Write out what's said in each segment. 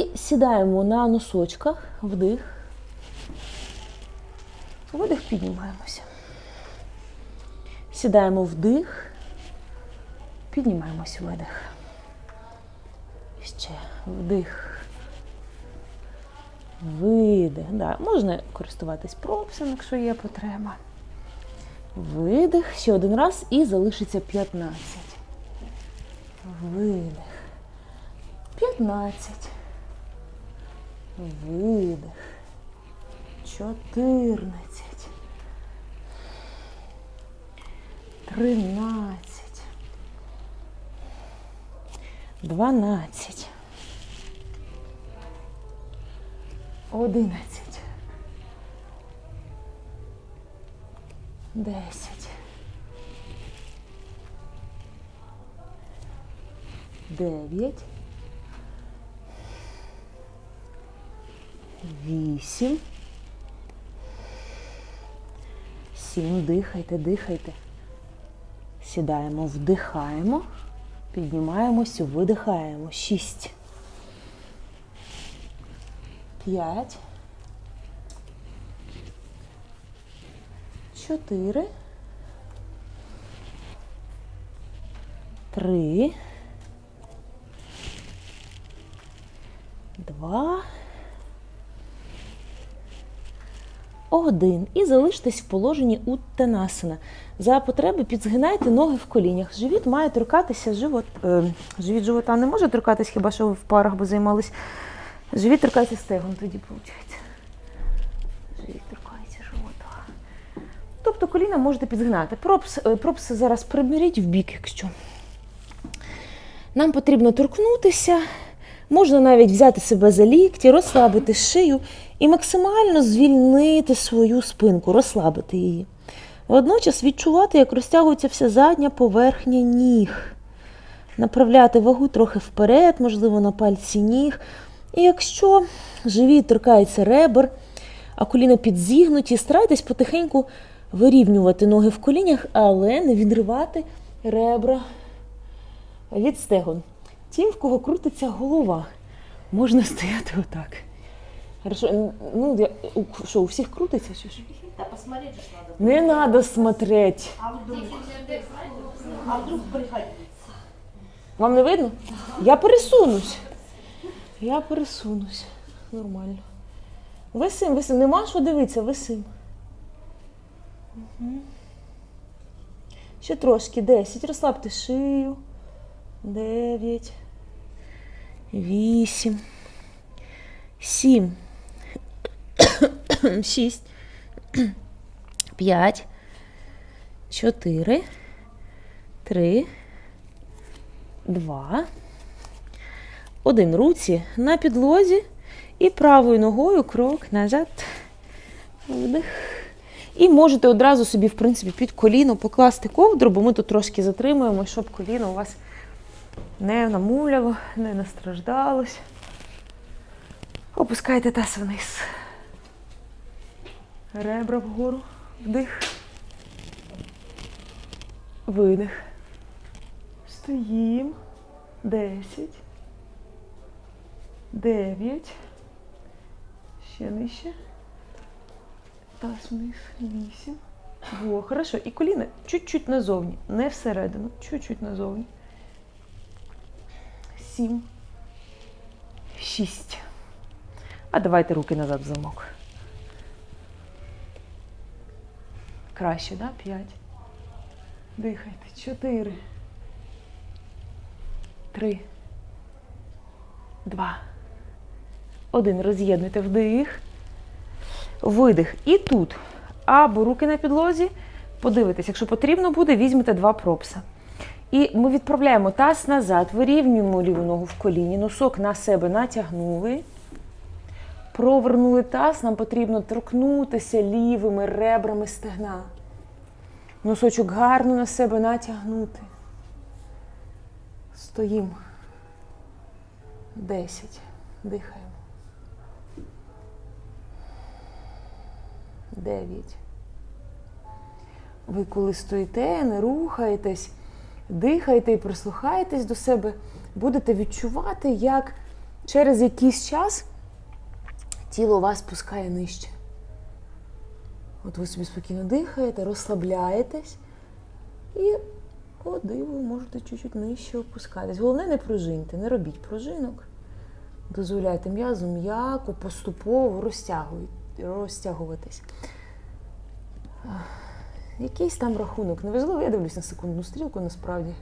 І сідаємо на носочках, вдих. Видих, піднімаємося. Сідаємо вдих, піднімаємось видих. І ще вдих. Видих. Да. Можна користуватись прописом, якщо є потреба. Видих. Ще один раз і залишиться 15. Видих. 15. Видих. 14. 13. 12. 11. 10. 9. 8. 7. Дихайте, дихайте. Сідаємо, вдихаємо, піднімаємося, видихаємо. 6. 5. 4. 3. 2. Один. І залиштесь в положенні уттанасана. За потреби підзгинайте ноги в колінях. Живіт має торкатися живот. Е, живіт живота не може торкатись, хіба що ви в парах би займались. Живіт торкається стегон, тоді виходить. Живіт торкається живота. Тобто коліна можете підзгинати. Пропс, е, пропс зараз приберіть в бік, якщо. Нам потрібно торкнутися. Можна навіть взяти себе за лікті, розслабити шию і максимально звільнити свою спинку, розслабити її. Водночас відчувати, як розтягується вся задня поверхня ніг. Направляти вагу трохи вперед, можливо, на пальці ніг. І якщо живіт торкається ребер, а коліна підзігнуті, старайтесь потихеньку вирівнювати ноги в колінях, але не відривати ребра від стегон. Тим, в кого крутиться голова, можна стояти отак. Хорошо, ну, я, у- що, у всіх крутиться? Чи що? Да посмотреть же ж надо. Не треба смотреть. А вдруг? А вдруг пригодится? Вам не видно? Я пересунусь. Я пересунусь. Нормально. Висим, висим. Нема що дивитися, висим. Угу. Ще трошки. Десять. Розслабте шию. Дев'ять. Вісім. Сім. Шість. П'ять. Чотири. Три. Два. Один руці на підлозі і правою ногою крок назад. Вдих. І можете одразу собі, в принципі, під коліно покласти ковдру, бо ми тут трошки затримуємо, щоб коліно у вас не намуляло, не настраждалось. Опускайте таз вниз. Ребра вгору. Вдих. Видих. Стоїм. Десять. Дев'ять. Ще нижче. Таз вниз. Вісім. Во, хорошо. І коліна чуть-чуть назовні. Не всередину. Чуть-чуть назовні. Сім. Шість. А давайте руки назад в замок. Краще, да? П'ять. Дихайте. Чотири. Три. Два. Один. Роз'єднуйте вдих. Видих. І тут. Або руки на підлозі. Подивитесь, якщо потрібно буде, візьмете два пропса. І ми відправляємо таз назад, вирівнюємо ліву ногу в коліні, носок на себе натягнули. Провернули таз, нам потрібно торкнутися лівими ребрами стегна. Носочок гарно на себе натягнути. Стоїмо. Десять. Дихаємо. Дев'ять. Ви коли стоїте, не рухаєтесь, дихайте і прислухаєтесь до себе, будете відчувати, як через якийсь час тіло вас спускає нижче. От ви собі спокійно дихаєте, розслабляєтесь і, о, диво, можете чуть-чуть нижче опускатись. Головне, не пружиньте, не робіть пружинок. Дозволяйте м'язу м'яко, поступово розтягуватись. Якийсь там рахунок. Неважливо, я дивлюсь на секундну стрілку насправді.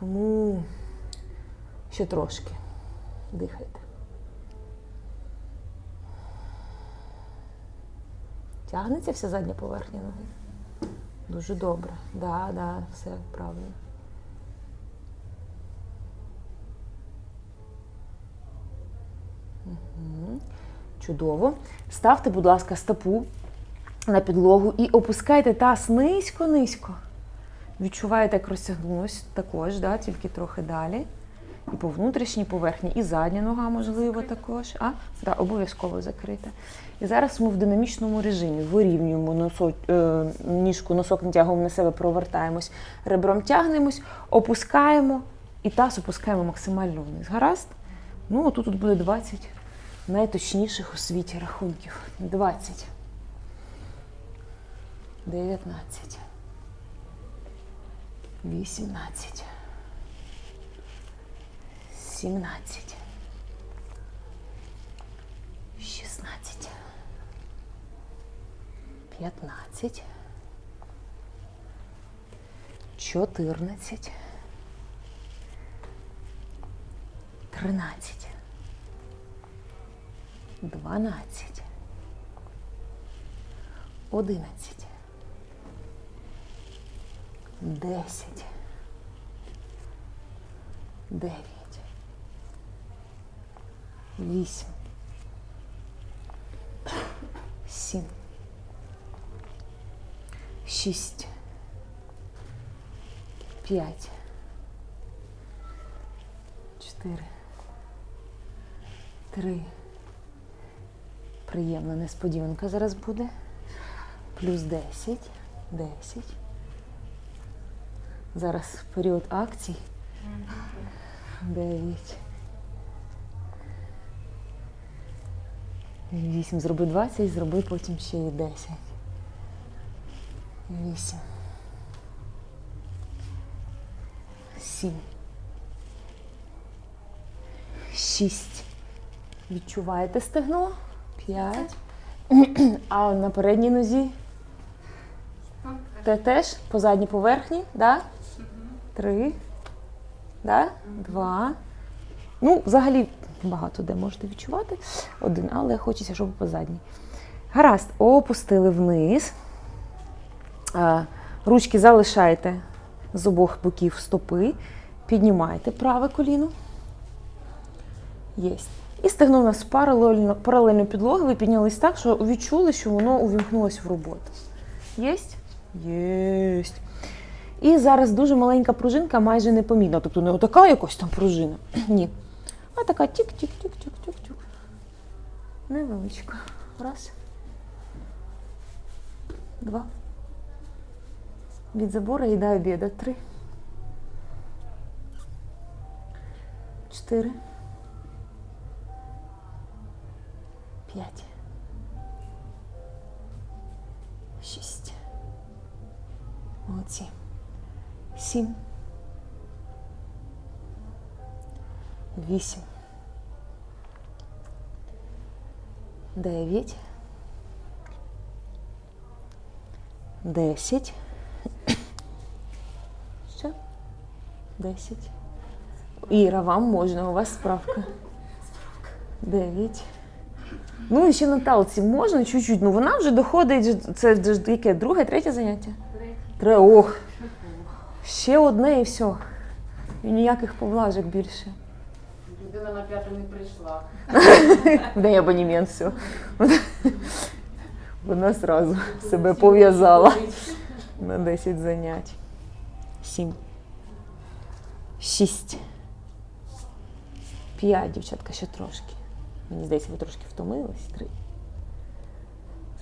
Тому ще трошки. Дихайте. Тягнеться вся задня поверхня ноги. Дуже добре. Да, да, все правильно. Чудово. Ставте, будь ласка, стопу на підлогу і опускайте таз низько-низько. Відчуваєте, як розтягнулось також, да, тільки трохи далі. І по внутрішній поверхні, і задня нога, можливо, також. А? Да, обов'язково закрита. І зараз ми в динамічному режимі вирівнюємо носок, е, ніжку, носок натягуємо на себе, провертаємось, ребром тягнемось, опускаємо і таз опускаємо максимально вниз. Гаразд? Ну, отут тут буде 20 найточніших у світі рахунків. 20. 19. 18. 17. 16. 15. 14. 13. 12. 11. 10. 9. 8. 7. 6. 5. 4. 3. Приємна несподіванка зараз буде. Плюс 10. 10. Зараз період акцій. 9. 8. Зроби 20, зроби потім ще і 10. 8. 7. 6. Відчуваєте стегно? 5. А на передній нозі? Те теж по задній поверхні, да? Три. Да? Два. Ну, взагалі багато де можете відчувати. Один, але хочеться, щоб по задній. Гаразд, опустили вниз. Ручки залишайте з обох боків стопи. Піднімайте праве коліно. Єсть. І стегно у нас паралельно, паралельно підлоги. Ви піднялись так, що відчули, що воно увімкнулося в роботу. Єсть? Єсть. І зараз дуже маленька пружинка, майже непомітна. Тобто не отака якось там пружина. Ні. А така тік-тік-тік-тік-тік-тік. Невеличка. Раз. Два. Від забора і до обіду. Три. Чотири. П'ять. Шість. Молодці. Сім. Вісім. Дев'ять. Десять. Що? Десять. Іра, вам можна, у вас справка. Дев'ять. Ну і ще на талці можна чуть-чуть. Ну вона вже доходить. Це яке? Друге, третє заняття? Тре. Ох. Ще одне і все. І ніяких поблажок більше. Людина на п'яту не прийшла. Дай абонемент, все. Вона зразу себе пов'язала на 10 занять. 7. 6. 5, дівчатка, ще трошки. Мені здається, ви трошки втомились. 3.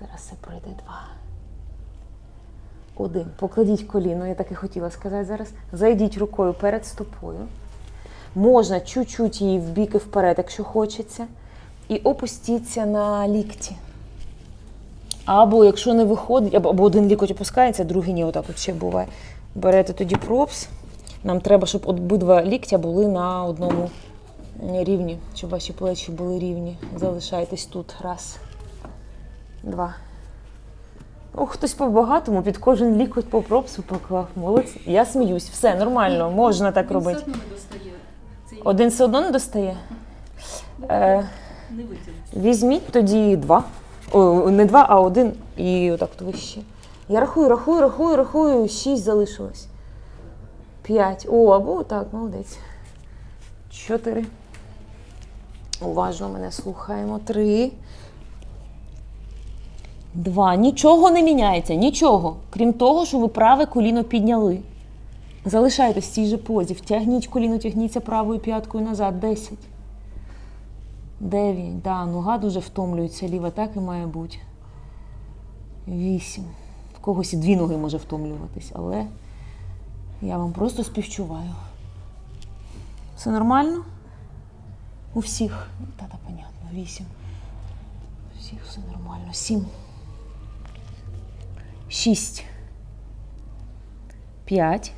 Зараз все пройде 2. Один. Покладіть коліно, я так і хотіла сказати зараз. Зайдіть рукою перед стопою. Можна чуть-чуть її в бік і вперед, якщо хочеться. І опустіться на лікті. Або якщо не виходить, або один лікоть опускається, другий ні, отак от ще буває. Берете тоді пропс. Нам треба, щоб обидва ліктя були на одному рівні, щоб ваші плечі були рівні. Залишайтесь тут. Раз, два. Ох, хтось по-багатому під кожен лікоть по пропсу поклав. Молодець. Я сміюсь. Все нормально, можна так Він робити. все одно не достає. Цей Один все одно не достає. Е, не. Візьміть тоді два. О, не два, а один і отак от вище. Я рахую, рахую, рахую, рахую. Шість залишилось. П'ять. О, або так, молодець. Чотири. Уважно мене слухаємо. Три. Два. Нічого не міняється, нічого. Крім того, що ви праве коліно підняли. Залишайтесь в цій же позі. Втягніть коліно, тягніться правою п'яткою назад. Десять. Дев'ять. Да, нога дуже втомлюється, ліва так і має бути. Вісім. В когось і дві ноги може втомлюватись, але я вам просто співчуваю. Все нормально? У всіх. Та-та, понятно. Вісім. У всіх все нормально. Сім. Шість. П'ять.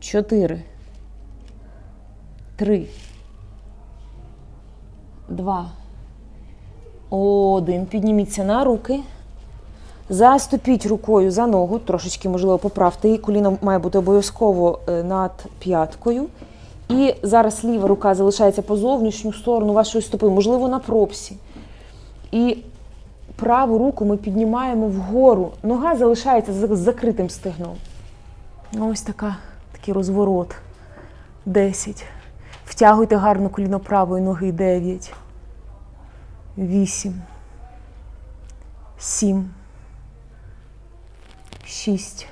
Чотири. Три. Два. Один. Підніміться на руки. Заступіть рукою за ногу, трошечки, можливо, поправте її. Коліно має бути обов'язково е, над п'яткою. І зараз ліва рука залишається по зовнішню сторону вашої стопи, можливо, на пропсі. І праву руку ми піднімаємо вгору. Нога залишається з закритим стегном. Ось така, такий розворот. Десять. Втягуйте гарно коліно правої ноги. Дев'ять. Вісім. Сім. Шість.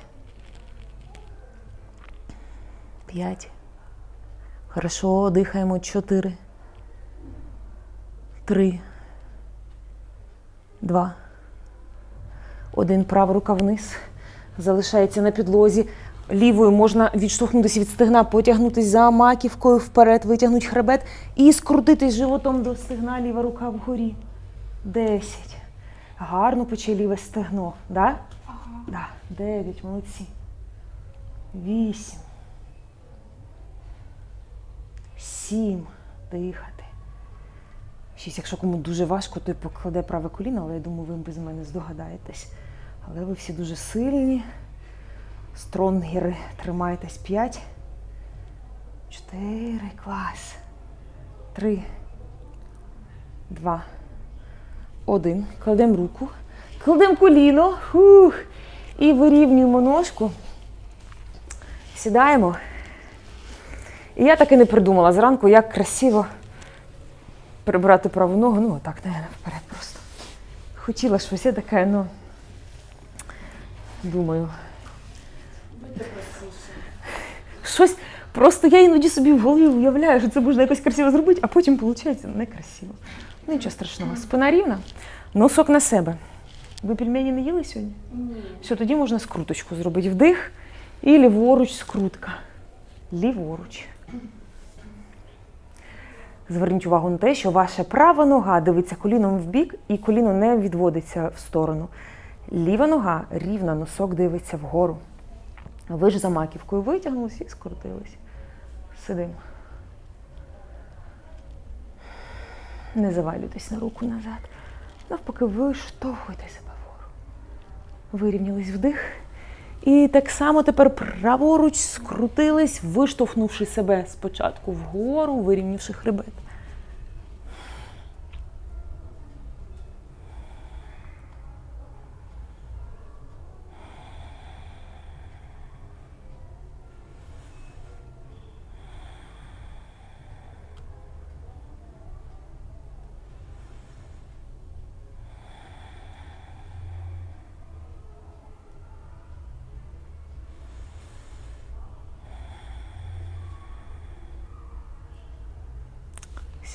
П'ять. Хорошо, дихаємо. Чотири. Три. Два. Один. Права рука вниз. Залишається на підлозі. Лівою можна відштовхнутися від стегна, потягнутися за маківкою вперед, витягнути хребет і скрутитись животом до стегна, ліва рука вгорі. Десять. Гарно поче ліве стегно. Да? Ага. Да. Дев'ять, молодці. Вісім. Сім. Дихати. Шість. Якщо кому дуже важко, то й покладе праве коліно, але я думаю, ви без мене здогадаєтесь. Але ви всі дуже сильні. Стронгери, тримайтесь. П'ять. Чотири. Клас. Три. Два. Один. Кладемо руку. Кладемо коліно. Фух. І вирівнюємо ножку. Сідаємо. І я так і не придумала зранку, як красиво прибрати праву ногу. Ну, отак, не вперед просто. Хотіла щось, я така, ну. Думаю. Щось просто я іноді собі в голові уявляю, що це можна якось красиво зробити, а потім виходить некрасиво. Ну, нічого страшного. Спина рівна, носок на себе. Ви пельмені не їли сьогодні? Ні. Все, тоді можна скруточку зробити. Вдих і ліворуч скрутка. Ліворуч. Зверніть увагу на те, що ваша права нога дивиться коліном в бік і коліно не відводиться в сторону. Ліва нога рівна, носок дивиться вгору. Ви ж за маківкою витягнулися і скрутилися. Сидимо. Не завалюйтесь на руку назад. Навпаки, виштовхуйте себе вгору. Вирівнялись вдих. І так само тепер праворуч скрутились, виштовхнувши себе спочатку вгору, вирівнявши хребет.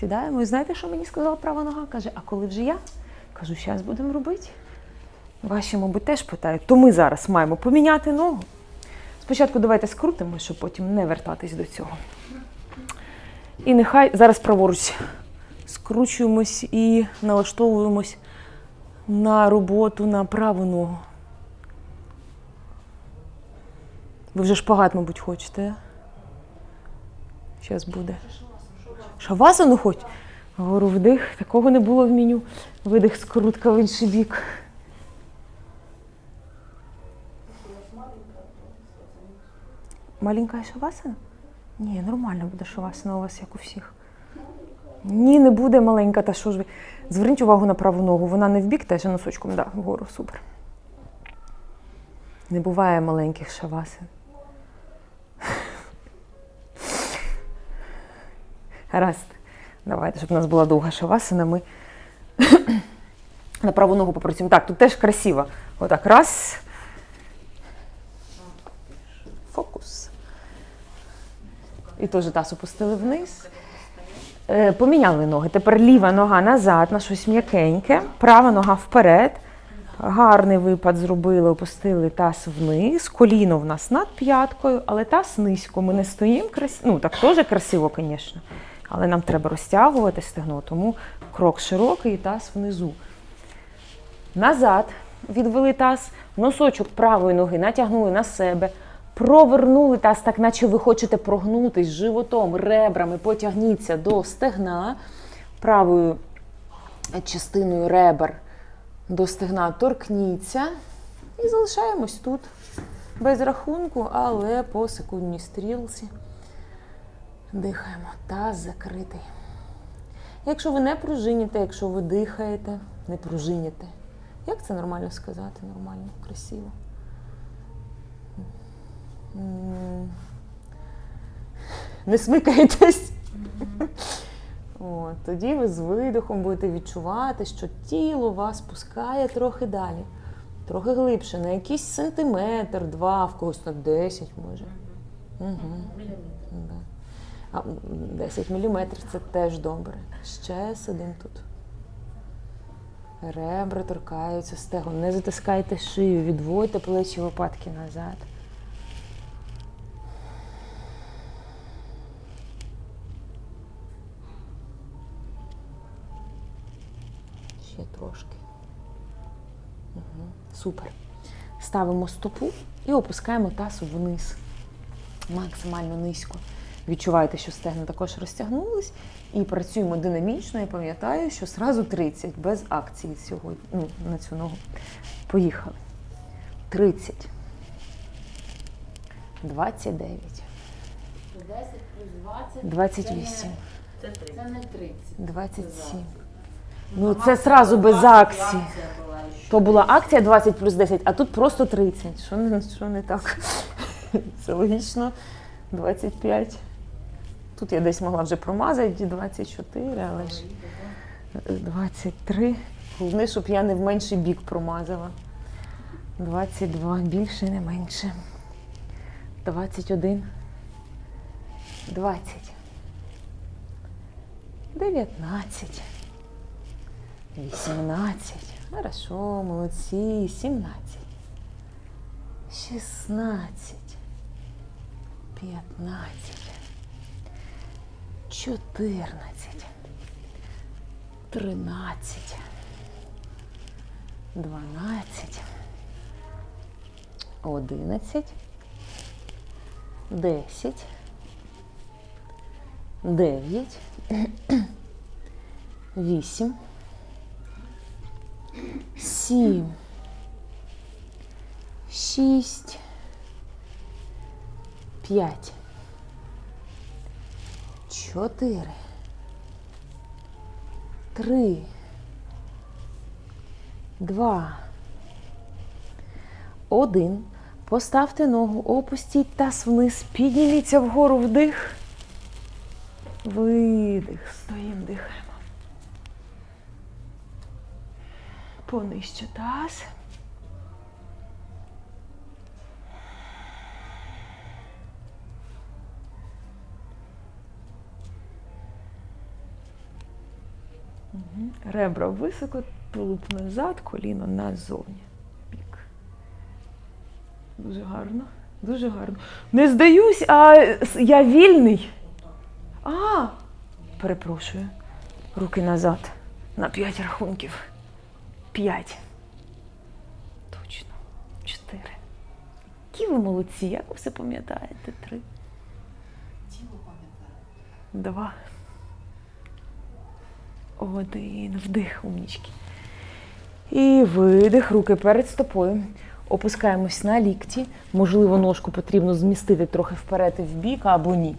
Сідаємо і знаєте, що мені сказала права нога? Каже, а коли вже я? Кажу, зараз будемо робити. Ваші, мабуть, теж питають. То ми зараз маємо поміняти ногу. Спочатку давайте скрутимо, щоб потім не вертатись до цього. І нехай зараз праворуч скручуємось і налаштовуємось на роботу на праву ногу. Ви вже шпагат, мабуть, хочете. Зараз буде. Шавасану хоч? Гору вдих. Такого не було в меню. Видих скрутка в інший бік. Маленька шавасана? Ні, нормально буде шавасана у вас, як у всіх. Ні, не буде маленька, та що ж ви. Зверніть увагу на праву ногу. Вона не в бік, теж носочком, да, вгору, супер. Не буває маленьких шавасин. Гаразд. Давайте, щоб у нас була довга шавасина, ми на праву ногу попрацюємо. Так, тут теж красиво. Отак, раз. Фокус. І теж таз опустили вниз. Е, Поміняли ноги. Тепер ліва нога назад на щось м'якеньке, права нога вперед. Гарний випад зробили, опустили таз вниз. Коліно в нас над п'яткою, але таз низько. Ми не стоїмо красиво. Ну, так теж красиво, звісно. Але нам треба розтягувати стегно, тому крок широкий і таз внизу. Назад відвели таз, носочок правої ноги натягнули на себе, провернули таз, так наче ви хочете прогнутись животом, ребрами, потягніться до стегна, правою частиною ребер до стегна торкніться і залишаємось тут без рахунку, але по секундній стрілці. Дихаємо. Таз закритий. Якщо ви не пружиніте, якщо ви дихаєте, не пружиніте. Як це нормально сказати? Нормально, красиво. Не смикаєтесь. От, тоді ви з видихом будете відчувати, що тіло вас пускає трохи далі, трохи глибше, на якийсь сантиметр, два, в когось на 10 може. Угу. Да. А 10 міліметрів це теж добре. Ще сидимо тут. Ребра торкаються стегон. Не затискайте шию, відводьте плечі лопатки назад. Ще трошки. Угу. Супер. Ставимо стопу і опускаємо таз вниз. Максимально низько. Відчуваєте, що стегна також розтягнулись. І працюємо динамічно. Я пам'ятаю, що зразу 30 без акції сьогодні. Ну, на цю ногу. Поїхали. 30. 29. 10 плюс 20. 28. Це не, це не 30. 27. Ну, це зразу без акції. То була акція 20 плюс 10, а тут просто 30. Що не, що не так? Це логічно. 25. Тут я десь могла вже промазати 24, але ж 23. Головне, щоб я не в менший бік промазала. 22, більше, не менше. 21. 20. 19. 18. Хорошо, молодці. 17. 16. 15. 14. 13. 12. 11. 10. 9. 8. Сім. Шість. П'ять. Чотири. Три. Два. Один. Поставте ногу, опустіть таз вниз, підніміться вгору вдих. Видих. Стоїмо, дихаємо. Понижче таз. Ребра високо, тулуб назад, коліно назовні. Бік. Дуже гарно. Дуже гарно. Не здаюсь, а я вільний. А, перепрошую. Руки назад. На п'ять рахунків. П'ять. Точно. Чотири. Які ви молодці, як ви все пам'ятаєте? Три. Два. Один. Вдих, умнічки. І видих, руки перед стопою. Опускаємось на лікті. Можливо, ножку потрібно змістити трохи вперед і вбік, або ні.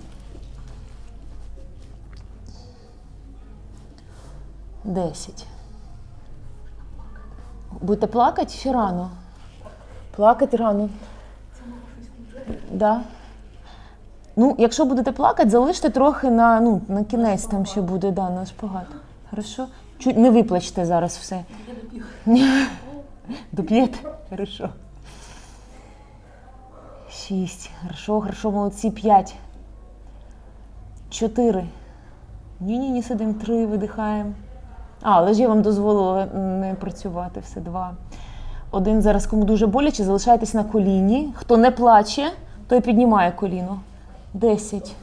Десять. Будете плакати ще рано? Плакати рано. Да. Ну, якщо будете плакати, залиште трохи на, ну, на кінець, там ще буде да, на шпагат. Хорошо? Чуть не виплачте зараз все. Доп'єте? Хорошо. Шість. Хорошо, хорошо, молодці. П'ять. Чотири. Ні-ні, не сидимо. Три, видихаємо. А, але ж я вам дозволила не працювати. Все два. Один зараз, кому дуже боляче, залишайтесь на коліні. Хто не плаче, той піднімає коліно. Десять.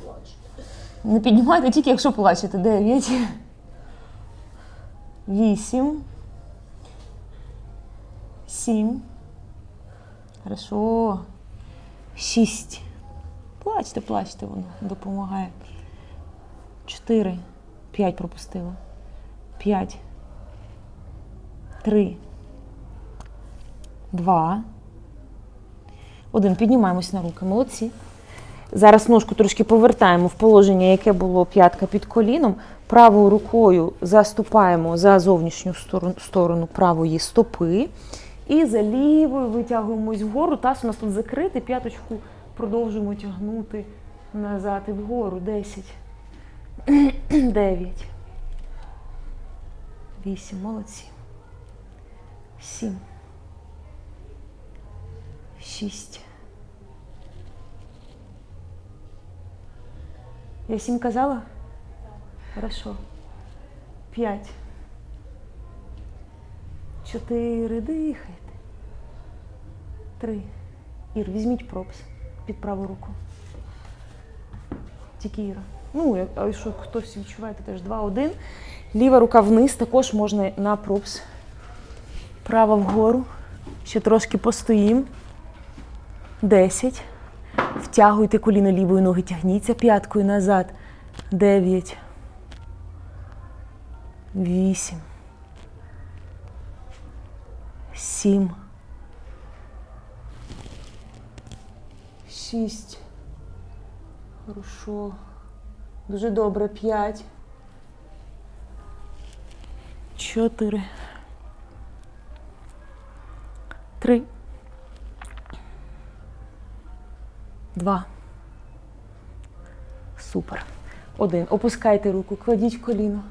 Не піднімайте тільки, якщо плачете. Дев'ять. Вісім. Сім. Хорошо. Шість. Плачте, плачте, воно допомагає. Чотири. П'ять пропустила. П'ять. Три. Два. Один. Піднімаємось на руки. Молодці. Зараз ножку трошки повертаємо в положення, яке було п'ятка під коліном. Правою рукою заступаємо за зовнішню сторону, правої стопи. І за лівою витягуємось вгору. Таз у нас тут закритий. П'яточку продовжуємо тягнути назад і вгору. Десять. Дев'ять. Вісім. Молодці. Сім. Шість. Я сім казала? Хорошо. П'ять. Чотири. Дихайте. Три. Ір, візьміть пропс під праву руку. Тільки Іра. Ну, якщо хтось відчуває, то теж два, один. Ліва рука вниз, також можна на пропс. Права вгору. Ще трошки постоїм. Десять. Втягуйте коліно лівої ноги, тягніться п'яткою назад. Дев'ять. Вісім. Сім. Шість. Хорошо. Дуже добре. П'ять. Чотири. Три. Два. Супер. Один. Опускайте руку, кладіть коліно.